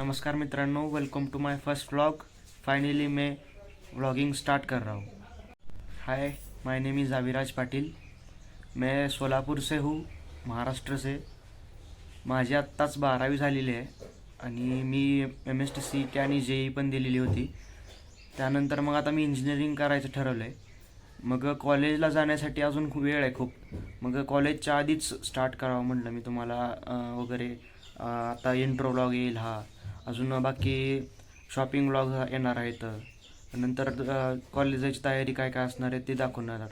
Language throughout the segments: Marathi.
नमस्कार मित्रांनो welcome to my first vlog finally मैं व्लॉगिंग स्टार्ट कर रहा हूँ। Hi my name is Aviraj Patil मैं सोलापूर से हूँ महाराष्ट्र से। माझी आत्ताच बारावी झालेली आहे आणि मी M S T C T आणि जे ई पण दिलेली होती. त्यानंतर मग आता मी इंजिनिअरिंग करायचं ठरवलं आहे मग कॉलेजला जाण्यासाठी अजून खूप वेळ आहे खूप. मग कॉलेजच्या आधीच स्टार्ट करावं म्हटलं मी तुम्हाला वगैरे. आता इंट्रो व्लॉग येईल हा. अजून बाकी शॉपिंग व्लॉग येणार आहेत. नंतर कॉलेजाची तयारी काय काय असणार आहे ते दाखवणार.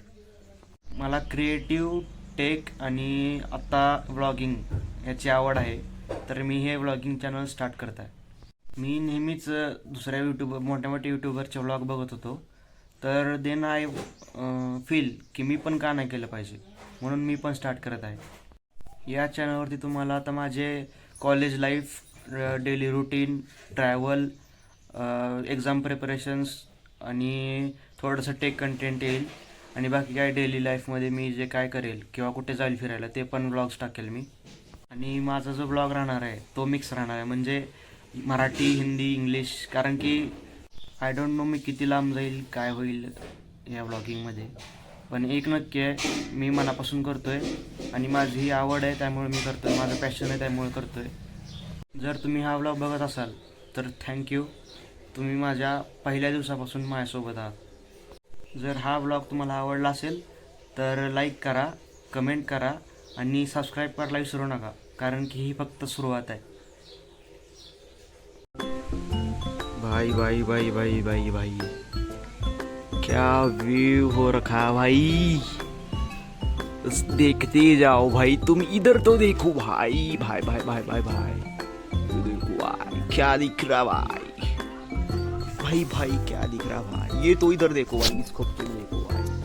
मला क्रिएटिव्ह टेक आणि आत्ता व्लॉगिंग याची आवड आहे. तर मी हे व्लॉगिंग चॅनल स्टार्ट करत आहे मी नेहमीच दुसऱ्या यूट्यूबर मोठ्या मोठ्या यूट्यूबरचे व्लॉग बघत होतो. तर देन आय फील की मी पण का नाही केलं पाहिजे? म्हणून मी पण स्टार्ट करत आहे. या चॅनलवरती तुम्हाला आता माझे college life daily routine travel exam preparations आणि थोडंसं टेक कंटेंट येईल. आणि बाकी काय डेली लाईफमध्ये मी जे काय करेल किंवा कुठे जाईल फिरायला ते पण ब्लॉग्स टाकेल मी. आणि माझा जो ब्लॉग राहणार आहे तो मिक्स राहणार आहे. म्हणजे मराठी हिंदी इंग्लिश कारण की आय डोंट नो मी किती लांब जाईल काय होईल या ब्लॉगिंगमध्ये पण एक नक्की आहे मी मनापासून करतो आहे आणि माझी ही आवड आहे त्यामुळे मी करतो आहे माझं पॅशन आहे त्यामुळे करतो आहे जर तुम्ही हा ब्लॉग बघत असाल तर थँक्यू तुम्ही माझ्या पहिल्या दिवसापासून माझ्यासोबत आहात. जर हा ब्लॉग तुम्हाला आवडला असेल तर लाईक करा कमेंट करा आणि सबस्क्राईब करायला विसरू नका कारण की ही फक्त सुरुवात आहे. भाई भाई भाई भाई भाई भाई. क्या व्यू हो रखा भाई? देखते जाओ भाई तुम इधर तो देखो भाई भाई भाई भाई भाई भाई भाई. क्या दिख रहा भाई? भाई भाई क्या दिख रहा भाई? ये तो इधर देखो भाई इसको तुम देखो भाई।